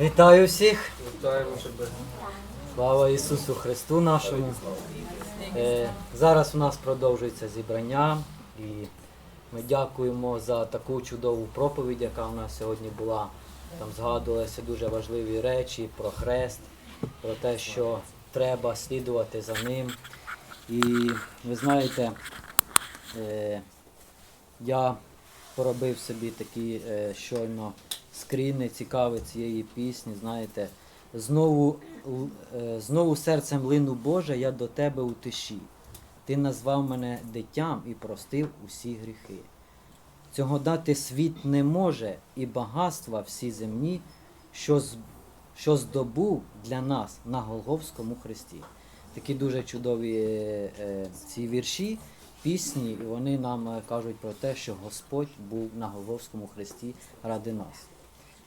Вітаю всіх! Вітаємо тебе. Слава Ісусу Христу нашому. Е, зараз у нас продовжується зібрання і ми дякуємо за таку чудову проповідь, яка у нас сьогодні була. Там згадувалися дуже важливі речі про хрест, про те, що треба слідувати за ним. І ви знаєте, е, я поробив собі такі е, щойно скріни цікаві цієї пісні, знаєте. Знову, е, знову серцем лину Боже, я до тебе у тиші. Ти назвав мене дитям і простив усі гріхи. Цього дати світ не може, і багатства всі земні, що, що здобув для нас на Голговському хресті. Такі дуже чудові е, е, ці вірші, пісні, і вони нам е, кажуть про те, що Господь був на Голговському хресті ради нас.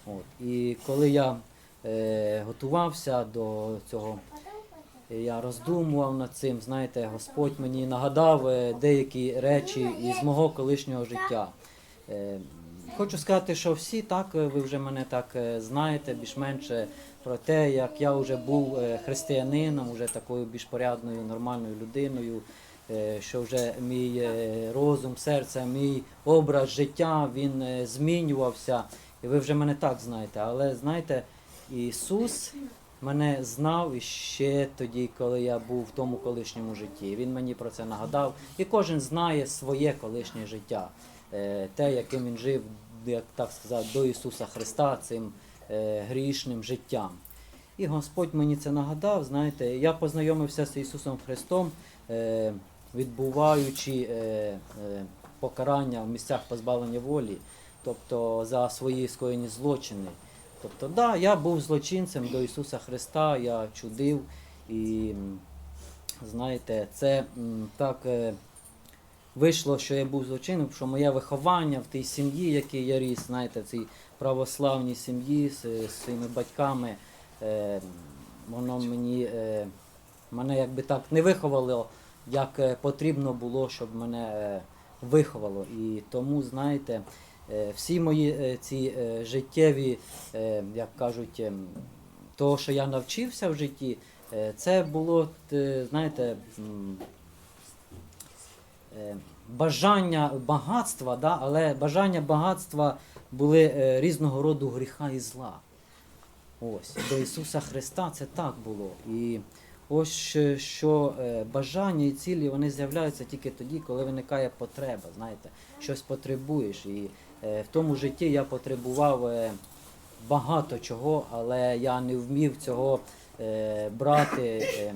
От. І коли я е, готувався до цього, е, я роздумував над цим, знаєте, Господь мені нагадав е, деякі речі із мого колишнього життя. Е, Хочу сказати, що всі так, е, ви вже мене так знаєте, більш-менш е, про те, як я вже був християнином, вже такою більш порядною, нормальною людиною, що вже мій розум, серце, мій образ життя він змінювався. І ви вже мене так знаєте. Але знаєте, Ісус мене знав ще тоді, коли я був в тому колишньому житті. Він мені про це нагадав. І кожен знає своє колишнє життя, е, те, яким він жив, як так сказати, до Ісуса Христа, цим е, грішним життям. І Господь мені це нагадав. Знаєте, я познайомився з Ісусом Христом, е, відбуваючи покарання в місцях позбавлення волі, тобто за свої скоєні злочини. Тобто, да, я був злочинцем до Ісуса Христа, я чудив. І знаєте, це так е, вийшло, що я був злочинцем, що моє виховання в тій сім'ї, в якій я ріс, знаєте, в цій православній сім'ї з, з своїми батьками, е, воно мені е, мене якби так не виховало, як е, потрібно було, щоб мене е, виховало. І тому, знаєте, е, всі мої е, ці е, життєві, е, як кажуть, ем, того, що я навчився в житті, е, це було, е, знаєте, е, бажання багатства, да, але бажання багатства були е, різного роду гріха і зла. Ось, до Ісуса Христа це так було. І ось що е, бажання і цілі вони з'являються тільки тоді, коли виникає потреба. Знаєте, щось потребуєш. І е, в тому житті я потребував е, багато чого, але я не вмів цього е, брати е,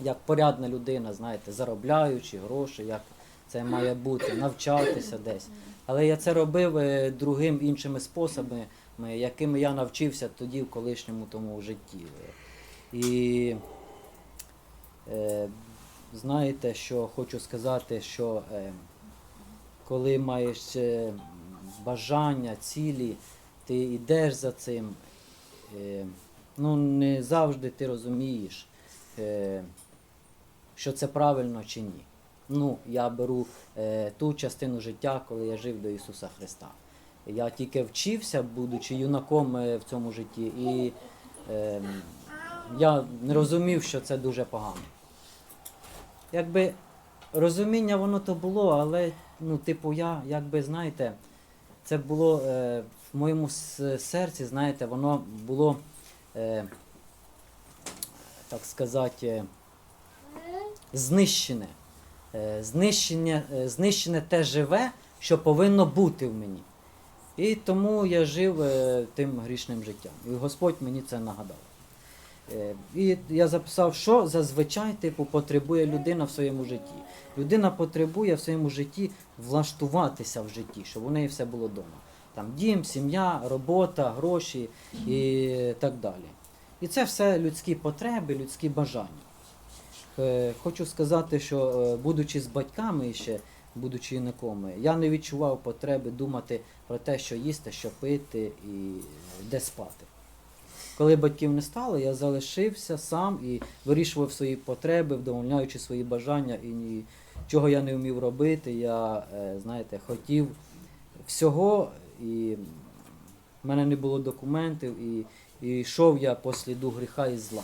як порядна людина, знаєте, заробляючи гроші, як це має бути, навчатися десь. Але я це робив е, другим іншими способами, якими я навчився тоді в колишньому тому житті. І е, знаєте, що хочу сказати, що е, коли маєш е, бажання, цілі, ти йдеш за цим, е, ну не завжди ти розумієш, е, що це правильно чи ні. Ну, я беру е, ту частину життя, коли я жив до Ісуса Христа. Я тільки вчився, будучи юнаком в цьому житті, і е, я не розумів, що це дуже погано. Якби розуміння воно то було, але, ну, типу, я, якби, знаєте, це було е, в моєму серці, знаєте, воно було, е, так сказати, знищене. Е, знищене, е, знищене те живе, що повинно бути в мені. І тому я жив е, тим грішним життям. І Господь мені це нагадав. Е, І я записав, що зазвичай типу, потребує людина в своєму житті. Людина потребує в своєму житті влаштуватися в житті, щоб у неї все було вдома. Там дім, сім'я, робота, гроші і так далі. І це все людські потреби, людські бажання. Е, Хочу сказати, що е, будучи з батьками ще, будучи юнаком, я не відчував потреби думати про те, що їсти, що пити і де спати. Коли батьків не стало, я залишився сам і вирішував свої потреби, вдовольняючи свої бажання, і нічого я не вмів робити. Я, е, знаєте, хотів всього і в мене не було документів, і, і йшов я по сліду гріха і зла.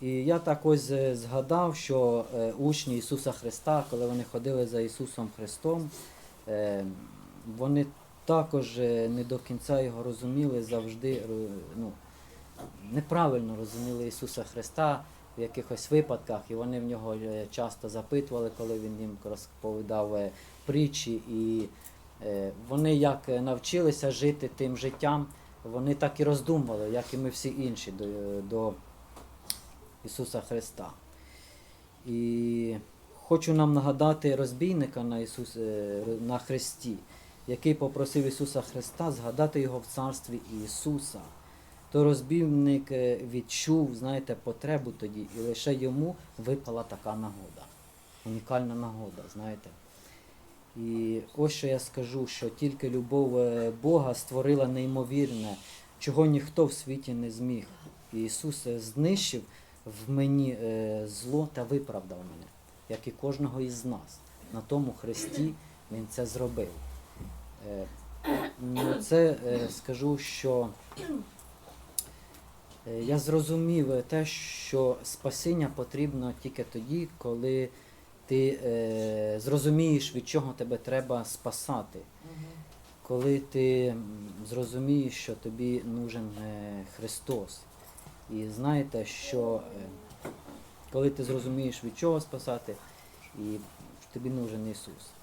І я так ось е, згадав, що е, учні Ісуса Христа, коли вони ходили за Ісусом Христом, вони також е, не до кінця його розуміли, завжди е, ну, неправильно розуміли Ісуса Христа в якихось випадках, і вони в нього е, часто запитували, коли він їм розповідав притчі. І вони як навчилися жити тим життям, вони так і роздумували, як і ми всі інші до, до Ісуса Христа. І хочу нам нагадати розбійника на, Ісус, на Христі, який попросив Ісуса Христа згадати його в царстві Ісуса. То розбійник е, відчув, знаєте, потребу тоді, і лише йому випала така нагода. Унікальна нагода, знаєте. І ось що я скажу, що тільки любов е, Бога створила неймовірне, чого ніхто в світі не зміг. Ісус е, знищив в мені зло та виправдав мене, як і кожного із нас. На тому Христі Він це зробив. Е, Це е, скажу, що е, я зрозумів те, що спасіння потрібно тільки тоді, коли ти зрозумієш, від чого тебе треба спасати. Коли ти зрозумієш, що тобі нужен Христос. І знаєте, що коли ти зрозумієш, від чого спасати, і тобі нужен Ісус.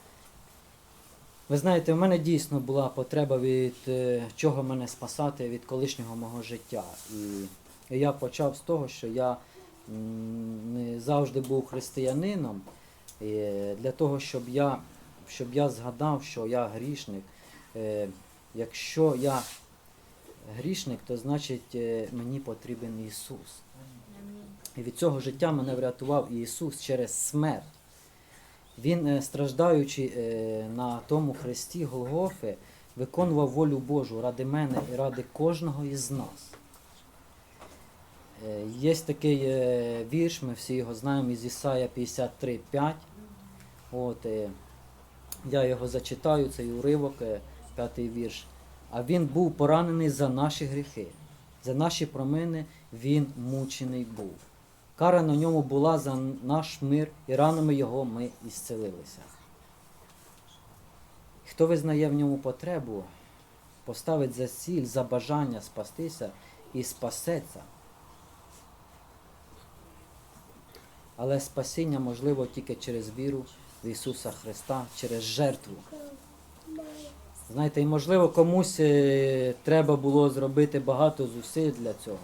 Ви знаєте, в мене дійсно була потреба від е, чого мене спасати від колишнього мого життя. І я почав з того, що я не завжди був християнином, і для того, щоб я, щоб я згадав, що я грішник. Е, Якщо я грішник, то значить е, мені потрібен Ісус. І від цього життя мене врятував Ісус через смерть. Він, е, страждаючи е, на тому хресті Голгофи, виконував волю Божу ради мене і ради кожного із нас. Е, Є такий вірш, ми всі його знаємо із Ісая 53.5. От, я його зачитаю, цей уривок, п'ятий вірш. А він був поранений за наші гріхи, за наші промини він мучений був. Кара на ньому була за наш мир, і ранами його ми ісцелилися. Хто визнає в ньому потребу, поставить за ціль, за бажання спастися і спасеться. Але спасіння можливо тільки через віру в Ісуса Христа, через жертву. Знаєте, і можливо комусь е, треба було зробити багато зусиль для цього,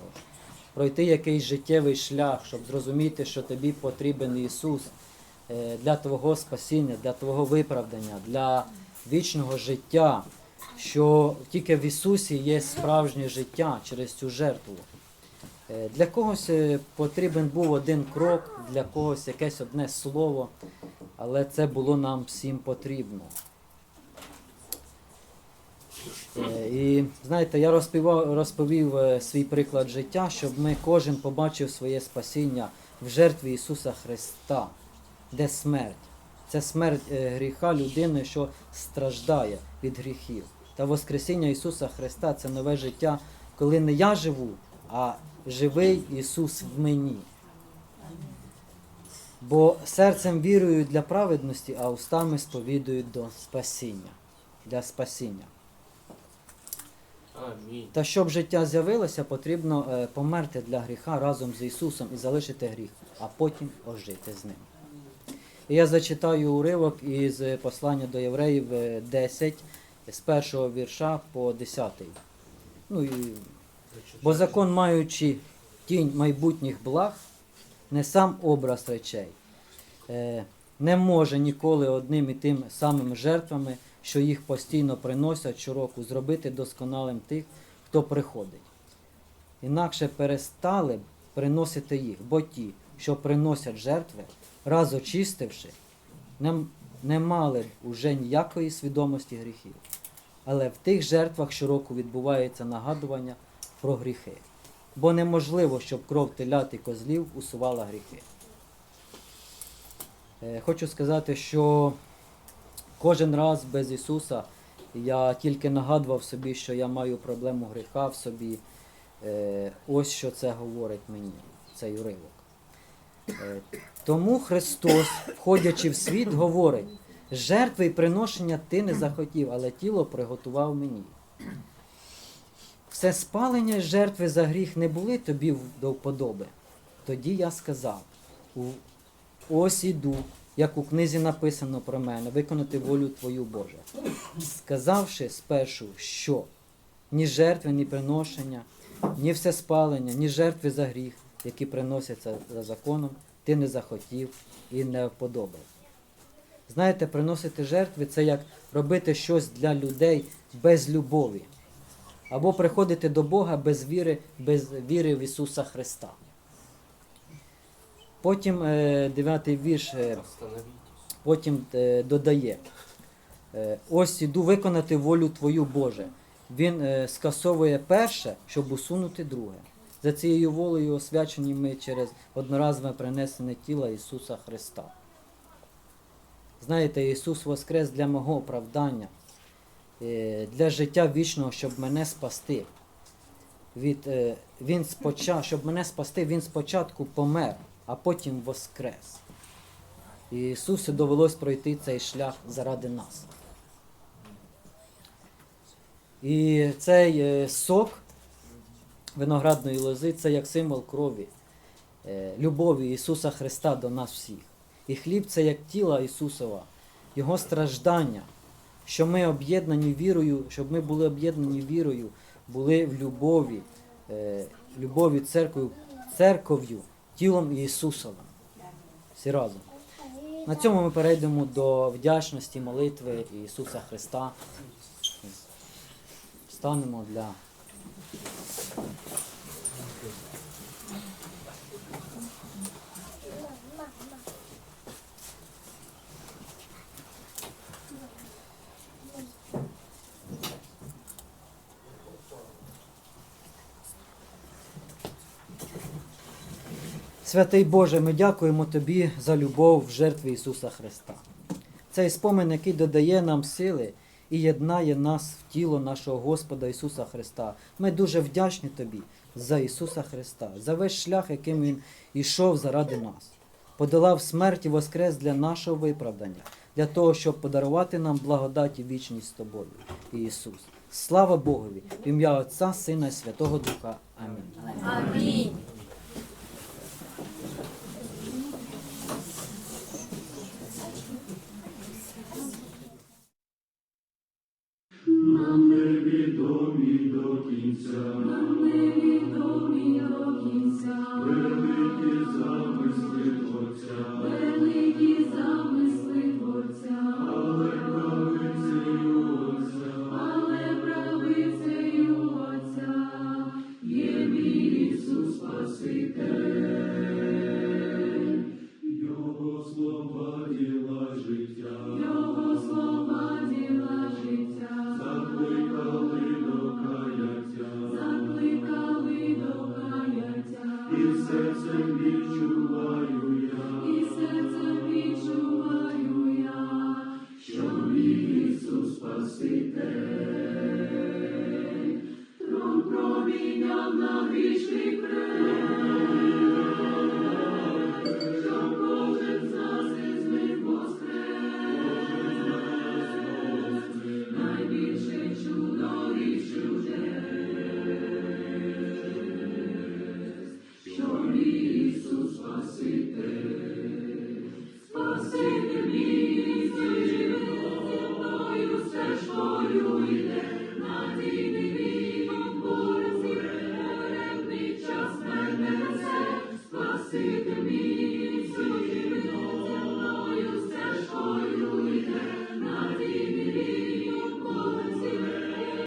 пройти якийсь життєвий шлях, щоб зрозуміти, що тобі потрібен Ісус е, для твого спасіння, для твого виправдання, для вічного життя, що тільки в Ісусі є справжнє життя через цю жертву. Е, Для когось е, потрібен був один крок, для когось якесь одне слово, але це було нам всім потрібно. Е, І знаєте, я розповів, розповів е, свій приклад життя, щоб ми кожен побачив своє спасіння в жертві Ісуса Христа, де смерть. Це смерть е, гріха людини, що страждає від гріхів. Та Воскресіння Ісуса Христа це нове життя, коли не я живу, а живий Ісус в мені. Бо серцем вірують для праведності, а устами сповідують до спасіння. Для спасіння. Амінь. Та щоб життя з'явилося, потрібно е, померти для гріха разом з Ісусом і залишити гріх, а потім ожити з ним. І я зачитаю уривок із е, послання до євреїв е, 10, з першого вірша по 10. Ну, і, бо закон, маючи тінь майбутніх благ, не сам образ речей, е, не може ніколи одним і тим самим жертвами, що їх постійно приносять щороку, зробити досконалим тих, хто приходить. Інакше перестали б приносити їх, бо ті, що приносять жертви, раз очистивши, не, не мали б уже ніякої свідомості гріхів. Але в тих жертвах щороку відбувається нагадування про гріхи. Бо неможливо, щоб кров телят і козлів усувала гріхи. Е, Хочу сказати, що кожен раз без Ісуса Я тільки нагадував собі, що я маю проблему гріха в собі. Е, Ось що це говорить мені, цей уривок. Е, Тому Христос, входячи в світ, говорить: жертви і приношення ти не захотів, але тіло приготував мені. Все спалення жертви за гріх не були тобі до вподоби. Тоді я сказав: ось іду, як у книзі написано про мене, виконати волю Твою Боже. Сказавши спершу, що ні жертви, ні приношення, ні все спалення, ні жертви за гріх, які приносяться за законом, ти не захотів і не вподобав. Знаєте, приносити жертви це як робити щось для людей без любові. Або приходити до Бога без віри, без віри в Ісуса Христа. Потім е, дев'ятий вірш е, потім е, додає: ось іду виконати волю Твою Боже. Він скасовує перше, щоб усунути друге. За цією волею освячені ми через одноразове принесене тіло Ісуса Христа. Знаєте, Ісус воскрес для мого оправдання, для життя вічного, щоб мене спасти. Від, він споча, щоб мене спасти, Він спочатку помер, а потім воскрес. І Ісусу довелось пройти цей шлях заради нас. І цей е, сок виноградної лози це як символ крові, е, любові Ісуса Христа до нас всіх. І хліб це як тіло Ісусова, Його страждання, що ми об'єднані вірою, щоб ми були об'єднані вірою, були в любові, е, любові церквою, церков'ю, тілом Ісусовим. Всі разом. На цьому ми перейдемо до вдячності молитви Ісуса Христа. Встанемо для. Святий Боже, ми дякуємо Тобі за любов в жертві Ісуса Христа. Цей спомин, який додає нам сили і єднає нас в тіло нашого Господа Ісуса Христа. Ми дуже вдячні Тобі за Ісуса Христа, за весь шлях, яким Він ішов заради нас. Подолав смерть і воскрес для нашого виправдання, для того, щоб подарувати нам благодать і вічність з тобою, Ісус. Слава Богові, в ім'я Отця, Сина і Святого Духа. Амінь. Амінь. Невідомі до кінця, нам невідомі до кінця, великі замисли Творця,